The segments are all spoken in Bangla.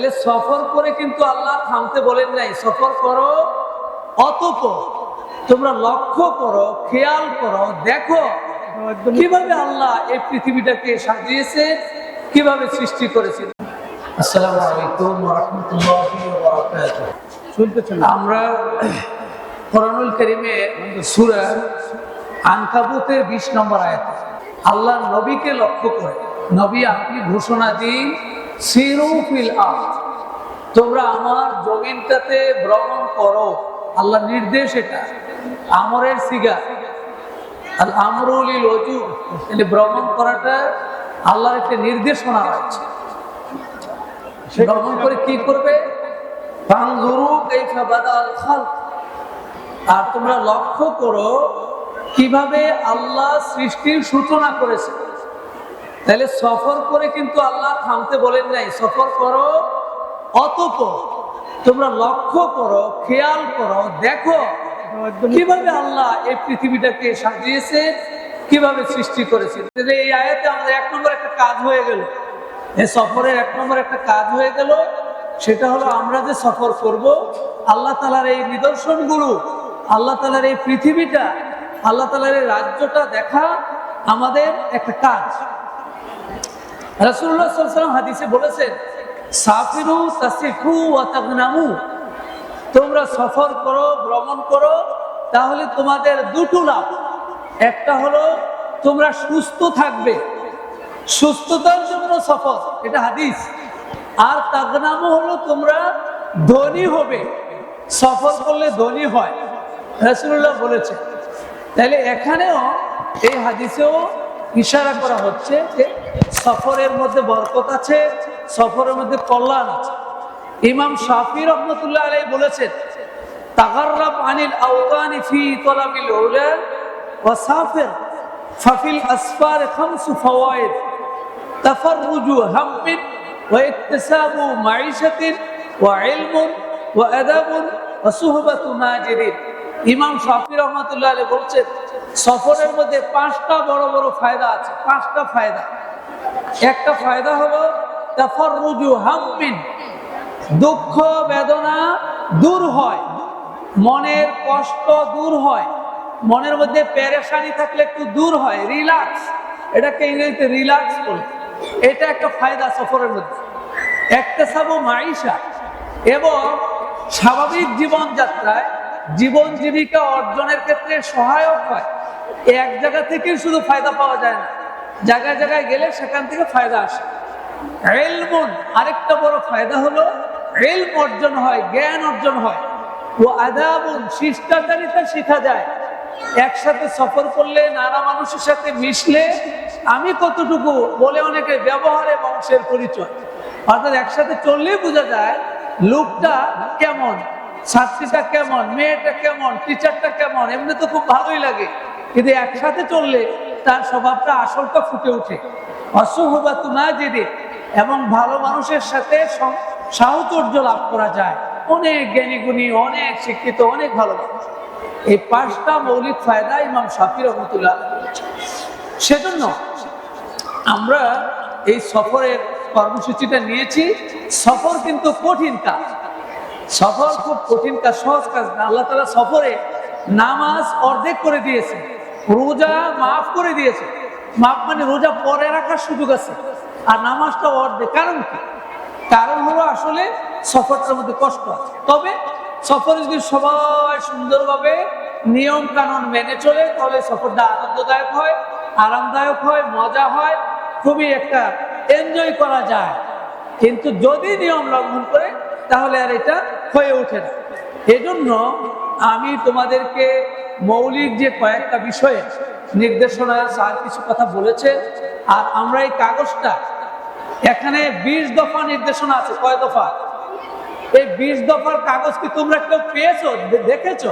তাহলে সফর করে কিন্তু আল্লাহ থামতে বলেন নাই সফর করো। অতপর তোমরা লক্ষ্য করো খেয়াল করো দেখো কীভাবে আল্লাহ এই পৃথিবীটাকে সাজিয়েছে কীভাবে সৃষ্টি করেছেন আসসালামু আলাইকুম আমরা কোরআনুল কারীমের সূরা আনকাবুতের 20 নম্বর আয়াত আল্লাহ নবীকে লক্ষ্য করে নবী আপনি ঘোষণা দিন সিরু ফিল আরদ। তোমরা আমার জমিনটাতে ভ্রমণ করো। আল্লাহ নির্দেশ এটা। আমরের সিগা। আল আমরুলিল ওজু মানে ভ্রমণ করাটা আল্লাহর একটা নির্দেশনা রয়েছে। ভ্রমণ করে কি করবে? আর তোমরা লক্ষ্য করো কীভাবে আল্লাহ সৃষ্টির সূচনা করেছে। তাহলে সফর করে কিন্তু আল্লাহ থামতে বলেন নাই। সফর করো, অতপর তোমরা লক্ষ্য করো, খেয়াল করো, দেখো কীভাবে আল্লাহ এই পৃথিবীটাকে সাজিয়েছে, কীভাবে সৃষ্টি করেছে। এই আয়াতে আমাদের এক নম্বর একটা কাজ হয়ে গেল। এই সফরের এক নম্বর একটা কাজ হয়ে গেল, সেটা হলো আমরা যে সফর করব, আল্লাহ তালার এই নিদর্শনগুলো, আল্লাহ তালার এই পৃথিবীটা, আল্লাহ তালার এই রাজ্যটা দেখা আমাদের একটা কাজ। আলাইহি ওয়াসাল্লাম হাদিসে বলেছেন, সাফিরু তাসিফু ওয়া তাগনামু। তোমরা সফর করো, ভ্রমণ করো, তাহলে তোমাদের দুটো লাভ। একটা হলো, তোমরা সুস্থ থাকবে, সুস্থতার জন্য সফর, এটা হাদিস। আর তাগনামু হলো, তোমরা ধনী হবে, সফর করলে ধনী হয়, রাসূলুল্লাহ বলেছে তাহলে এখানেও এই হাদিসেও ইশারা করা হচ্ছে যে সফরের মধ্যে বরকত আছে, সফরের মধ্যে কল্যাণ আছে। ইমাম শাফি রহমতুল্লাহ আলাই বলেছেন, তাগাররাব আনিল আওতানি ফি তলাবিল উলা ওয়া সাফির, ফাফিল আসফার খামসু ফাওয়াইদ, তাফাররুজু হাম্মিন ওয়া ইকতিসাবু মাঈশাতিন ওয়া ইলমুন ওয়া আদাবুন ওয়া সুহবাতু নাজিরিন। ইমাম শাফি রহমতুল্লাহ আলাই বলছেন, সফরের মধ্যে পাঁচটা বড় বড় ফায়দা আছে, পাঁচটা ফায়দা। একটা ফায়দা হলো তাফাররুজু হাম্মিন। দুঃখ, বেদনা দূর হয়। মনের কষ্ট দূর হয়। মনের মধ্যে পেরেশানি থাকলে একটু দূর হয়। রিল্যাক্স। এটাকে ইংরেজিতে রিল্যাক্স বলে। এটা একটা ফায়দা সফরের মধ্যে। একটা সাবু মাইশা এবং স্বাভাবিক জীবনযাত্রায় জীবন জীবিকা অর্জনের ক্ষেত্রে সহায়ক হয়। এক জায়গা থেকে শুধু ফায়দা পাওয়া যায় না। জায়গায় জায়গায় গেলে সেখান থেকে ফায়দা আসে। এলমন, আরেকটা বড় ফায়দা হলো, এলম অর্জন হয়, জ্ঞান অর্জন হয়। ও আদাবুন, শিষ্টাচারিতা শেখা যায়। একসাথে সফর করলে, নানা মানুষের সাথে মিশলে, আমি কতটুকু বলে অনেকে ব্যবহারে বংশের পরিচয়। অর্থাৎ একসাথে চললেই বোঝা যায়, লোকটা কেমন, ছাত্রীটা কেমন, মেয়েটা কেমন টিচারটা কেমন, এমনি তো খুব ভালোই লাগে। কিন্তু একসাথে চললে তার স্বভাবটা আসলটা ফুটে ওঠে। অসুহবা না জেনে এবং ভালো মানুষের সাথে সাহচর্য লাভ করা যায়। অনেক জ্ঞানী গুণী, অনেক শিক্ষিত, অনেক ভালো মানুষ। এই পাঁচটা মৌলিক ফায়দা ইমাম শাফি রহমতুল্লাহ। সেজন্য আমরা এই সফরের কর্মসূচিটা নিয়েছি। সফর কিন্তু কঠিন কাজ। সফর খুব কঠিন কাজ, সহজ কাজ না। আল্লাহ তালা সফরে নামাজ অর্ধেক করে দিয়েছে রোজা মাফ করে দিয়েছে। মাফ মানে রোজা পরে রাখার সুযোগ আছে, আর নামাজটা অর্ধেক। কারণ কি? কারণ হলো আসলে সফরটার মধ্যে কষ্ট আছে। তবে সফরে যদি সবাই সুন্দরভাবে নিয়ম কানুন মেনে চলে, তাহলে সফরটা আনন্দদায়ক হয়, আরামদায়ক হয়, মজা হয়, খুবই একটা এনজয় করা যায়। কিন্তু যদি নিয়ম লঙ্ঘন করে, তাহলে আর এটা হয়ে ওঠে না। এজন্য আমি তোমাদেরকে মৌলিক যে কয়েকটা বিষয়ে নির্দেশনা স্যার কিছু কথা বলেছে, আর আমরা এই কাগজটা এখানে বিশ দফা নির্দেশনা আছে, কয় দফা? এই বিশ দফার কাগজ কি তোমরা কেউ পেয়েছ দেখেছ?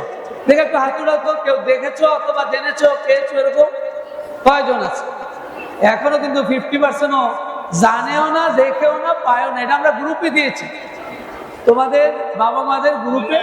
দেখে একটু তো, কেউ দেখেছ অথবা জেনেছো পেয়েছ এরকম? কয়জন আছে? এখনও কিন্তু ফিফটি পার্সেন্টও জানেও না, দেখেও না, পায়ও না, এটা আমরা গ্রুপে দিয়েছি। তোমাদের বাবা মাদের গ্রুপে